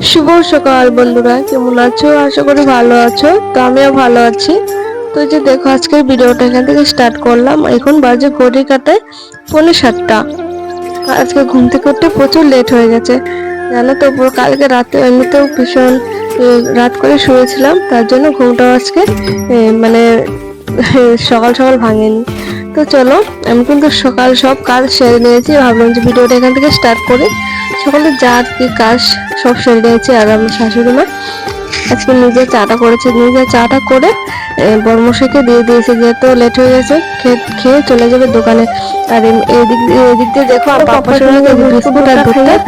শুভ সকাল বন্ধুরা, কেমন আছো? আশা করি ভালো আছো, তো আমিও ভালো আছি। তো যে দেখো, আজকের ভিডিওটা এখান থেকে স্টার্ট করলাম। এখন বাজে ঘড়ি কাটায় পৌনে সাতটা। আজকে ঘুম থেকে উঠতে প্রচুর লেট হয়ে গেছে। জানো তো কালকে রাতে এমনিতেও ভীষণ রাত করে শুয়েছিলাম। তার জন্য ঘুমটাও আজকে মানে সকাল সকাল ভাঙেনি। তো চলো আমি কিন্তু সকাল সব কাজ সেরে নিয়েছি। ভাবলাম যে ভিডিওটা এখান থেকে স্টার্ট করি। সকালে যা কি কাজ সব সেরে নিয়েছি আর আমার শাশুড়ি মা আজকে নিজে চাটা করেছে। নিজে চাটা করে বর্মশাইকে দিয়ে দিয়েছে যেহেতু লেট হয়ে গেছে খেয়ে- খেয়ে চলে যাবে দোকানে। আর এদিক দিয়ে এদিক দিয়ে দেখো বিস্কুট আর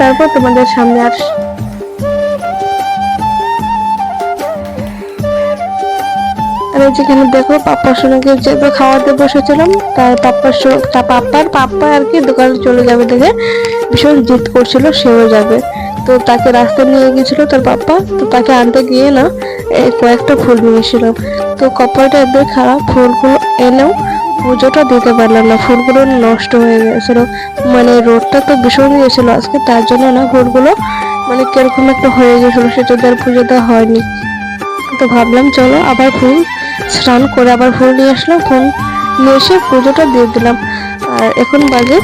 তারপর তোমাদের সামনে আর আমি যেখানে দেখো পাপ্পার সঙ্গে যেহেতু খাওয়াতে বসেছিলাম, তার পাপ্পার তার পাপ্পার পাপ্পা আর কি দোকানে চলে যাবে দেখে ভীষণ জিদ করছিল, সেও যাবে। তো তাকে রাস্তা নিয়ে গিয়েছিল তার পাপ্পা, তো তাকে আনতে গিয়ে না কয়েকটা ফুল নিয়েছিল তো কপালটা একদম খারাপ, ফুলগুলো এনেও পুজোটা দিতে পারলাম না, ফুলগুলো নষ্ট হয়ে গেছিল মানে রোদটা তো ভীষণ গেছিল আজকে, তার জন্য না ফুলগুলো মানে কীরকম একটা হয়ে গেছিল সেটা তার পুজো দেওয়া হয়নি। তো ভাবলাম, চলো আবার ফুল স্নান করে আবার ফুল নিয়ে আসলাম, ফুল নিয়ে এসে পুজোটা দিয়ে দিলাম। আর এখন বাজে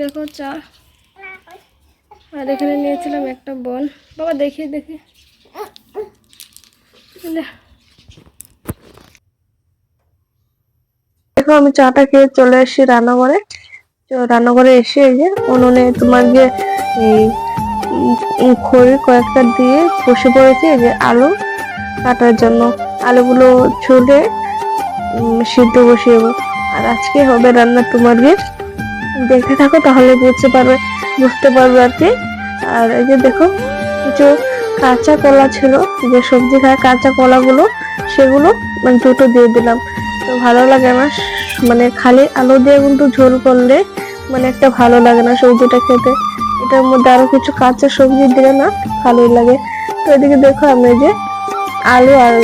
দেখো চা। আর এখানে নিয়েছিলাম একটা বল বাবা, দেখি দেখি। দেখো। আমি চাটা খেয়ে চলে এসেছি রান্নাঘরে। রান্নাঘরে এসে এই যে উনুনে তোমার যে এই খড়ি কয়েকটা দিয়ে বসে পড়েছি, এই যে আলু কাটার জন্য। আলুগুলো ছুলে সিদ্ধ বসিয়ে আর আজকে হবে রান্না তোমার গিয়ে দেখতে থাকো, তাহলে বুঝতে পারবে বুঝতে পারবে আর কি। আর এই যে দেখো, কিছু কাঁচা কলা ছিল যে সবজি খায়, কাঁচা কলাগুলো, সেগুলো মানে দুটো দিয়ে দিলাম। তো ভালো লাগে না মানে খালি আলু দিয়ে কিন্তু ঝোল করলে মানে একটা ভালো লাগে না সবজিটা খেতে। এটার মধ্যে আরও কিছু কাঁচা সবজি দিলে না ভালোই লাগে। তো এদিকে দেখো আমি যে আলু আর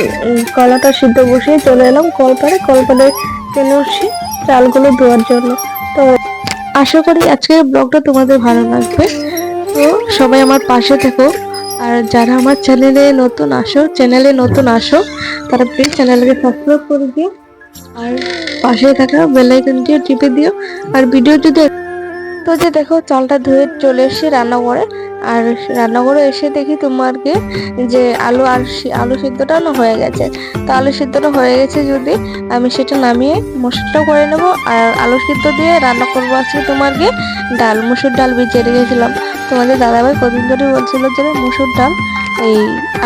কলাটা সিদ্ধ বসিয়ে চলে এলাম কলপারে। কলপারে চলে আসছি চালগুলো ধোয়ার জন্য। আশা করি আজকের ব্লগটা তোমাদের ভালো লাগবে। তো সবাই আমার পাশে থেকো। আর যারা আমার চ্যানেলে নতুন আসো, চ্যানেলে নতুন আসো, তারা প্লিজ চ্যানেলকে সাবস্ক্রাইব করে দিও। আর পাশে থাকা বেলাইকনটিও টিপে দিও। আর ভিডিও যদি তো যে দেখো, চালটা ধুয়ে চলে এসে রান্না রান্নাঘরে। আর রান্নাঘরে এসে দেখি তোমারকে যে আলু আর আলু সিদ্ধটা না হয়ে গেছে। তো আলু সিদ্ধটা হয়ে গেছে যদি আমি সেটা নামিয়ে মশলাটা করে নেব আর আলু সিদ্ধ দিয়ে রান্না করব আজকে তোমারকে ডাল, মুসুর ডাল ভিজিয়ে রেখেছিলাম। তোমাদের দাদাভাই কদিন ধরে বলছিল যে মুসুর ডাল এই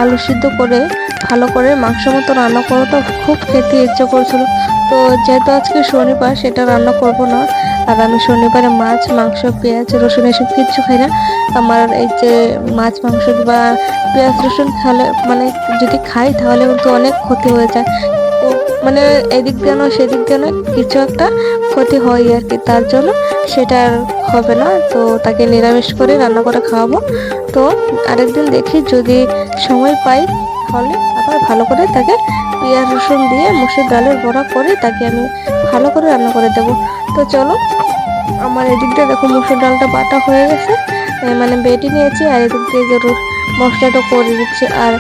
আলু সিদ্ধ করে, ভালো করে মাংস মতো রান্না করো তো খুব খেতে ইচ্ছে করছিল। তো যেহেতু আজকে শনিবার সেটা রান্না করব না, আর আমি শনিবারে মাছ, মাংস, পেঁয়াজ, রসুন এসব কিচ্ছু খাই না। আমার এই যে মাছ, মাংস বা পেঁয়াজ, রসুন খেলে মানে যদি খাই তাহলে কিন্তু অনেক ক্ষতি হয়ে যায়। তো মানে এদিক দিয়ে না সেদিক দিয়ে না কিছু একটা ক্ষতি হয় আর কি, তার জন্য সেটা আর হবে না। তো তাকে নিরামিষ করে রান্না করে খাওয়াবো। তো আরেকদিন দেখি যদি সময় পাই তাহলে আবার ভালো করে তাকে পেঁয়াজ, রসুন দিয়ে মুসুর ডালের বড়া করে তাকে আমি ভালো করে রান্না করে দেবো। তো চলো, আমার এদিক দিয়ে দেখো মুসুর ডালটা বাটা হয়ে গেছে। মানে বেটে নিয়েছি আর এদিক দিয়ে যে মশলাটা করে দিচ্ছি। আর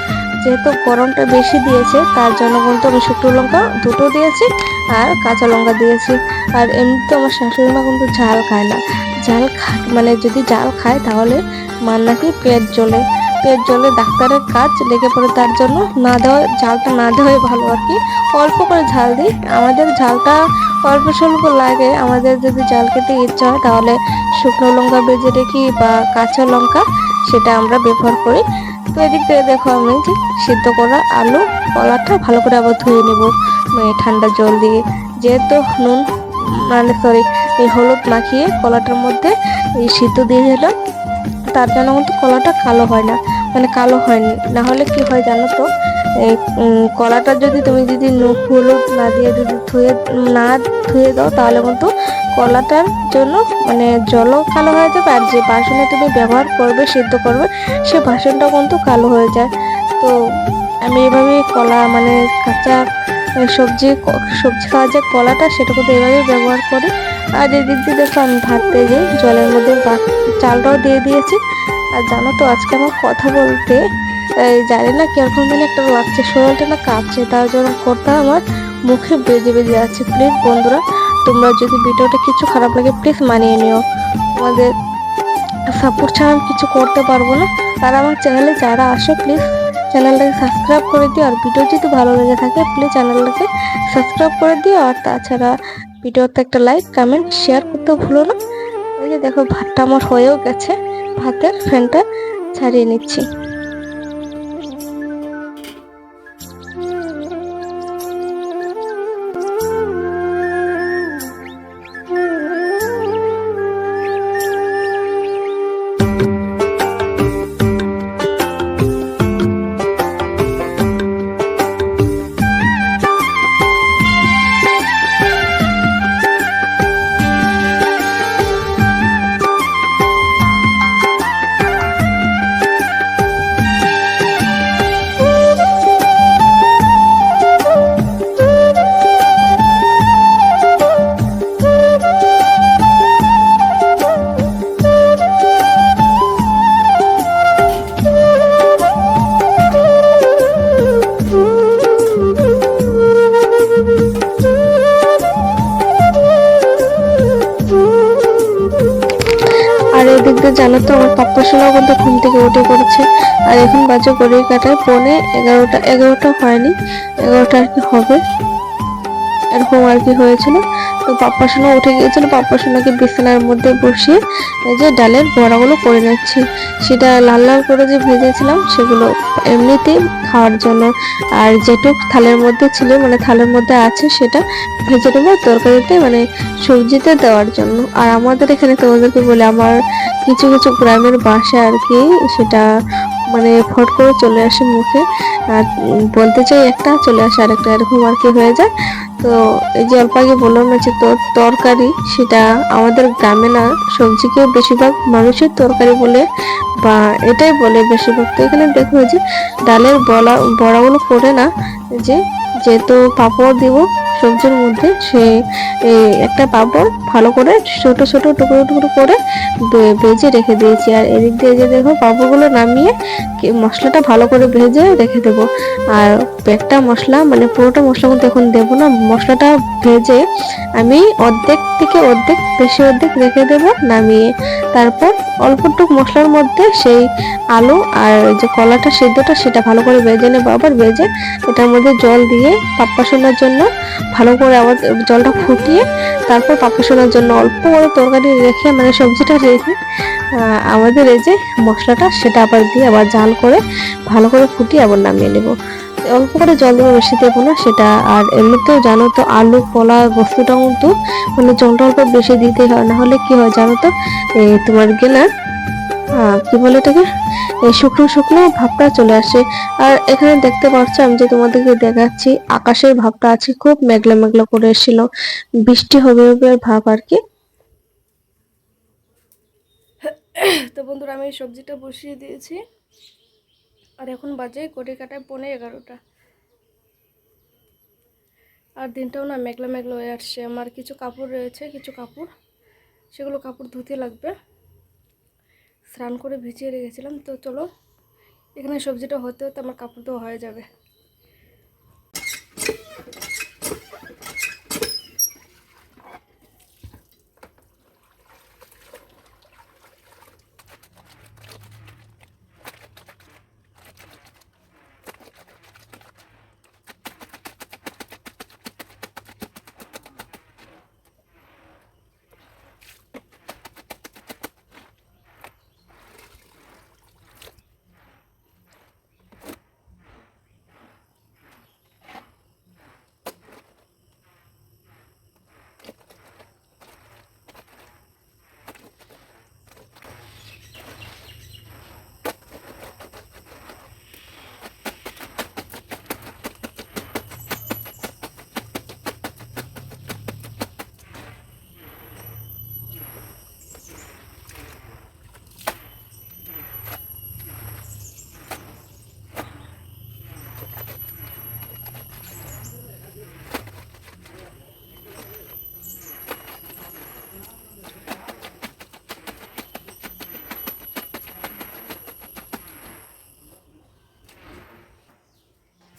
যেহেতু গরমটা বেশি দিয়েছে, তার জন্য কিন্তু আমি শুকনো লঙ্কা দুটো দিয়েছি আর কাঁচা লঙ্কা দিয়েছি। আর এমনিতে আমার শাশুড়ি মা কিন্তু ঝাল খায় না। ঝাল খা- মানে যদি ঝাল খায় তাহলে মার নাকি পেট জ্বলে। পেট জ্বলে ডাক্তারের কাজ লেগে পড়ে তার জন্য না দেওয়া ঝালটা না দেওয়াই ভালো আর কি। অল্প করে ঝাল দিই। আমাদের ঝালটা অল্প স্বল্প লাগে। আমাদের যদি ঝাল খেতে ইচ্ছা হয় তাহলে শুকনো লঙ্কা বেজে রেখি বা কাঁচা লঙ্কা সেটা আমরা ব্যবহার করি। তো এদিক থেকে দেখো আমি যে সিদ্ধ করা আলু কলাটা ভালো করে আবার ধুয়ে নেব। মানে ঠান্ডা জল দিয়ে। যেহেতু নুন মানে সরি এই হলুদ মাখিয়ে কলাটার মধ্যে এই সিদ্ধ দিয়ে দিলাম। তার জন্য কিন্তু কলাটা কালো হয় না। মানে কালো হয়নি। না হলে কি হয় জানো তো? কলাটা যদি তুমি যদি নুন, হলুদ না দিয়ে যদি ধুয়ে, না ধুয়ে দাও, তাহলে কিন্তু কলাটার জন্য মানে জলও কালো হয়ে যাবে, আর যে বাসনে তুমি ব্যবহার করবে, সিদ্ধ করবে, সে বাসনটা কিন্তু কালো হয়ে যায়। তো আমি এভাবে কলা মানে কাঁচা সবজি সবজি খাওয়া যে কলাটা, সেটা কিন্তু এভাবেই ব্যবহার করি। আর এদিক দিয়ে দেখো আমি ভাত দিয়ে জলের মধ্যে চালটাও দিয়ে দিয়েছি। আর জানো তো আজকে আমার কথা বলতে জানি না কীরকম মানে একটা লাগছে শরীরটা না কাঁপছে, তার জন্য কথা আমার মুখে বেজে বেজে যাচ্ছে। প্লিজ বন্ধুরা, তোমরা যদি ভিডিওটা কিছু খারাপ লাগে প্লিজ মানিয়ে নিও। আমাদের সাপোর্ট ছাড়া আমি কিছু করতে পারব না। আর আমার চ্যানেলে যারা আসো প্লিজ চ্যানেলটাকে সাবস্ক্রাইব করে দিও। আর ভিডিও যদি ভালো লেগে থাকে প্লিজ চ্যানেলটাকে সাবস্ক্রাইব করে দিও। আর তাছাড়া ভিডিওতে একটা লাইক কমেন্ট শেয়ার করতে ভুলো না। এই যে দেখো, ভাতটা আমার হয়েও গেছে। ভাতের ফ্যানটা ছাড়িয়ে নিচ্ছি। জানো তো, আমার পাপ্পা সোনাও কিন্তু ঘুম থেকে উঠে পড়েছে। আর এখন বাজে গড়ির কাটায়, পনে এগারোটা এগারোটা হয়নি, এগারোটা আর কি হবে। এরকম আর কি হয়েছিল। তো পাপ্পা সোনা উঠে গিয়েছিল, পাপ্পা সোনাকে বিছানার মধ্যে বসিয়ে যে ডালের বড়াগুলো করে নিচ্ছি। সেটা লাল লাল করে যে ভেজেছিলাম, সেগুলো এমনিতেই খাওয়ার জন্য। আর যেটুক থালের মধ্যে ছিল মানে থালের মধ্যে আছে, সেটা ভেজে নেব তরকারিতে মানে সবজিতে দেওয়ার জন্য। আর আমাদের এখানে তোমাদেরকে বলে, আমার কিছু কিছু গ্রামের বাসা আর কি, সেটা মানে ফট করে চলে আসে মুখে। আর বলতে চাই একটা, চলে আসে আরেকটা, এরকম আর কি হয়ে যায়। তো এই যে অল্প আগে বললাম তরকারি, সেটা আমাদের গ্রামে না সবজিকে বেশিরভাগ মানুষের তরকারি বলে বা এটাই বলে বেশিরভাগ। তো এখানে দেখো যে ডালের বলা, বড়াগুলো করে না, যে যেহেতু পাপড় দিব সবজির মধ্যে সে একটা পাঁপড় ভালো করে ছোট ছোট টুকরো টুকরো করে ভেজে রেখে দিয়েছি। আর এদিক দিয়ে যে দেখো পাঁপড়গুলো নামিয়ে মশলাটা ভালো করে ভেজে রেখে দেবো। আর একটা মশলা মানে পুরোটা মশলা কিন্তু এখন দেবো না, মশলাটা ভেজে আমি অর্ধেক থেকে অর্ধেক, বেশি অর্ধেক রেখে দেবো নামিয়ে। তারপর অল্পটুক মশলার মধ্যে সেই আলু আর যে কলাটা সেদ্ধটা সেটা ভালো করে ভেজে নেব। আবার ভেজে এটার মধ্যে জল দিয়ে পাপ্পাশোনার জন্য ভালো করে আবার জলটা ফুটিয়ে তারপর পাপ্পা শোনার জন্য অল্প করে তরকারি রেখে মানে সবজিটা রেখে আমাদের এই যে মশলাটা সেটা আবার দিয়ে আবার জাল করে ভালো করে ফুটিয়ে আবার নামিয়ে নেব। অল্প করে জল দেবো বেশি দেবো না সেটা আর এমনিতেও জানো তো আলু কলা বস্তুটা তো মানে জলটা অল্প বেশি দিতে হয় না হলে কি হয় জানো তো তোমার গেলে আহ, কি বলে এটাকে? এই শুকনো শুকনো ভাবটা চলে আসে। আর এখানে দেখতে পাচ্ছ আমি যে তোমাদেরকে দেখাচ্ছি, আকাশের ভাবটা আছে খুব মেঘলা মেঘলা করে এসেছিল। বৃষ্টি হবে হবে ভাব আর কি। তো বন্ধুরা, আমি সবজিটা বসিয়ে দিয়েছি। আর এখন বাজে কোটি কাটায় পৌনে এগারোটা। আর দিনটাও না মেঘলা মেঘলা হয়ে আসছে। আমার কিছু কাপড় রয়েছে, কিছু কাপড়। সেগুলো কাপড় ধুতে লাগবে। স্নান করে ভিজিয়ে রেখেছিলাম, তো চলো এখানে সবজিটা হতে হতে আমার কাপড় তো হয়ে যাবে।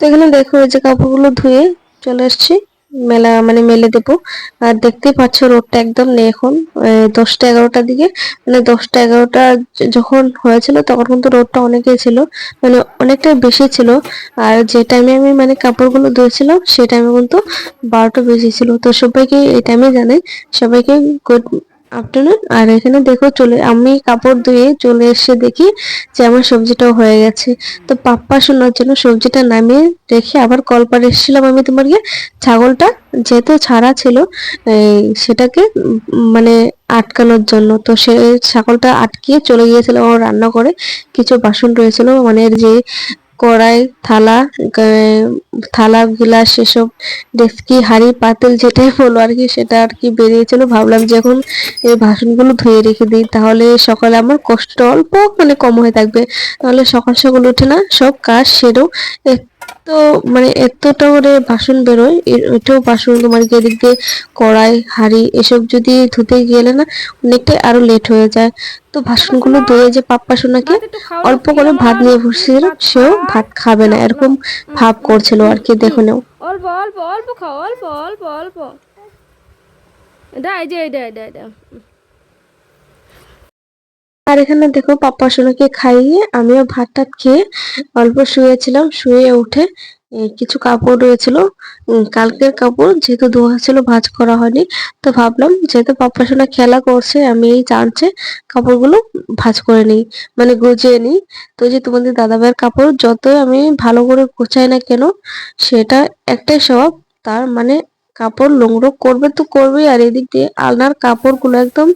তো এখানে দেখো এই যে কাপড়গুলো ধুয়ে চলে আসছি। মেলা মানে মেলে দেবো। আর দেখতেই পাচ্ছ রোডটা একদম নেই এখন। দশটা এগারোটার দিকে। মানে দশটা এগারোটা যখন হয়েছিল তখন কিন্তু রোডটা অনেকই ছিল। মানে অনেকটাই বেশি ছিল। আর যে টাইমে আমি মানে কাপড়গুলো ধুয়েছিলাম সেই টাইমে কিন্তু বারোটা বেশি ছিল। তো সবাইকে এই টাইমে জানাই। সবাইকে গুড আফটারনুন আর এখানে দেখো চলে, আমি কাপড় ধুয়ে চলে এসে দেখি যে আমার সবজিটাও হয়ে গেছে। তো পাপ্পা শোনার জন্য সবজিটা নামিয়ে রেখে আবার কলপার এসেছিলাম আমি গিয়ে ছাগলটা যেহেতু ছাড়া ছিল সেটাকে মানে আটকানোর জন্য। তো সে ছাগলটা আটকিয়ে চলে গিয়েছিল ও রান্না করে। কিছু বাসন রয়েছিল মানে যে কড়াই, থালা থালা গিলাস সেসব ডেস্কি, হাঁড়ি, পাতিল যেটাই বলো আর কি, সেটা আর কি বেরিয়েছিল। ভাবলাম যে এখন এই বাসনগুলো ধুয়ে রেখে দিই, তাহলে সকালে আমার কষ্ট অল্প মানে কম হয়ে থাকবে। তাহলে সকাল সকাল উঠে না সব কাজ সেরেও। এত মানে এতটা করে বাসন বেরোয় এটাও বাসন তোমার এদিক দিয়ে কড়াই, হাঁড়ি, এসব যদি ধুতে গেলে না অনেকটাই আরও লেট হয়ে যায়। তো বাসনগুলো ধুয়ে যে পাপ্পা সোনাকে অল্প করে ভাত নিয়ে বসেছিল সেও ভাত খাবে না এরকম ভাব করছিল আর কি দেখো নাও অল্প অল্প অল্প খাও অল্প অল্প অল্প। আর এখানে দেখো পাপ্পা সোনাকে খাইয়ে আমিও ভাত টাত খেয়ে অল্প শুয়েছিলাম শুয়ে উঠে কিছু কাপড় রয়েছিল। কালকের কাপড় যেহেতু ধোয়া ছিল, ভাঁজ করা হয়নি, তো ভাবলাম যেহেতু পাপ্পা সোনা খেলা করছে, আমি এই চান্সে কাপড়গুলো ভাঁজ করে নিই মানে গুছিয়ে নিই। তো যে তোমাদের দাদাভাইয়ের কাপড়, যতই আমি ভালো করে গোছাই না কেন, সেটা একটাই স্বভাব, তার মানে কাপড় নোংরা করবে তো করবেই, আর এদিক দিয়ে আলনার কাপড়গুলো একদম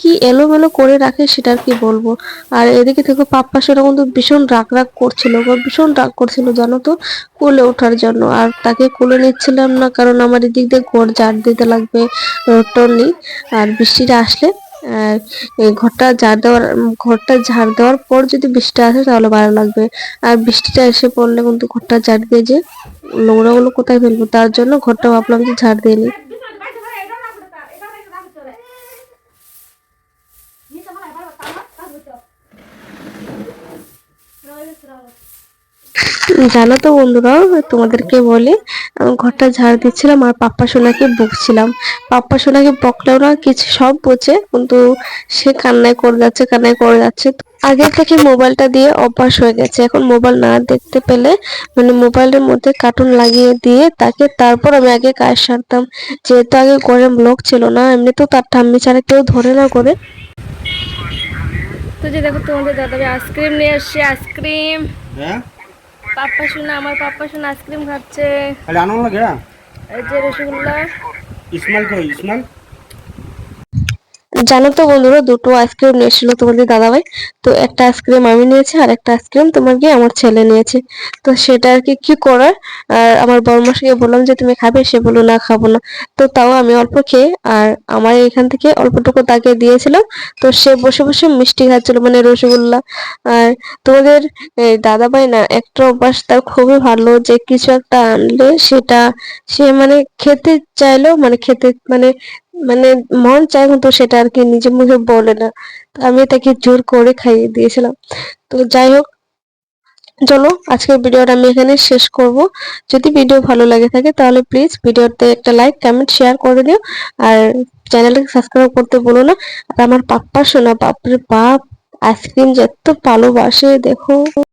কি এলোমেলো করে রাখে সেটা আর কি বলব। আর এদিকে থেকে পাপ্পা সেটা কিন্তু ভীষণ রাগ রাগ করছিল ভীষণ রাগ করছিল জানো তো কোলে ওঠার জন্য। আর তাকে কোলে নিচ্ছিলাম না কারণ আমার এদিক দিয়ে ঘর ঝাড় দিতে লাগবে নেই। আর বৃষ্টিটা আসলে ঘরটা ঝাড় দেওয়ার, ঘরটা ঝাড় দেওয়ার পর যদি বৃষ্টি আসে তাহলে ভালো লাগবে। আর বৃষ্টিটা এসে পড়লে কিন্তু ঘরটা ঝাড় দিয়ে যে নোংরাগুলো কোথায় ফেলব, তার জন্য ঘরটা ভাবলাম যে ঝাড় দিয়ে নিই। জানো তো বন্ধুরা তোমাদেরকে বলি আমি ঘরটা ঝাড় দিচ্ছিলাম আর পাপ্পা সোনাকে বকছিলাম। পাপ্পা সোনাকে বকলেও না কিছু সব বোঝে কিন্তু সে কান্নায় করে যাচ্ছে কান্নায় করে যাচ্ছে। আগে থেকে মোবাইলটা দিয়ে অভ্যাস হয়ে গেছে। এখন মোবাইল না দেখতে পেলে মানে মোবাইলের মধ্যে কার্টুন লাগিয়ে দিয়ে তাকে তারপর আমি আগে কাজ সারতাম। যেহেতু আগে ঘরে লোক ছিল না এমনিতেও তার ঠাম্মি ছাড়া কেউ ধরে না করে তো যে দেখো তোমাদের দাদাভাই আইসক্রিম নিয়ে আসছে আইসক্রিম হ্যাঁ? পাপ্পা শোনা আমার পাপ্পা শোনা আইসক্রিম খাচ্ছে। আরে আনো না এই যে রসগোল্লা। ইসমাইল কই? ইসমাইল? জানো তো বন্ধুরা, দুটো আইসক্রিম নিয়েছিল তোমাদের দাদাভাই। তো একটা আইসক্রিম আমি নিয়েছি আর একটা আইসক্রিম তোমার গিয়ে আমার ছেলে নিয়েছে। তো সেটা আর কি কি করার? আর আমার বড়মাসিকে বললাম যে, তুমি খাবে? সে বলল, না, খাব না। তো তাও আমি অল্প খেয়ে আর আমার এখান থেকে অল্পটুকু তাকে দিয়েছিলাম। তো সে বসে বসে মিষ্টি খাচ্ছিল মানে রসগোল্লা। আর তোমাদের দাদাভাই না, একটা অভ্যাস তার খুবই ভালো যে, কিছু একটা আনলে সেটা সে মানে খেতে চাইলেও মানে খেতে মানে মানে মন চায় কিন্তু সেটা আর কি, নিজে মুখে বলে না। আমি তাকে জোর করে খাইয়ে দিয়েছিলাম। তো যাই হোক, চলো আজকের ভিডিওটা আমি এখানে শেষ করব। যদি ভিডিও ভালো লাগে থাকে তাহলে প্লিজ ভিডিওতে একটা লাইক কমেন্ট শেয়ার করে দিও। আর চ্যানেলটাকে সাবস্ক্রাইব করতে বলো না। আর আমার পাপ্পা শোনা বাপরে বাপ আইসক্রিম যত ভালোবাসে, দেখো।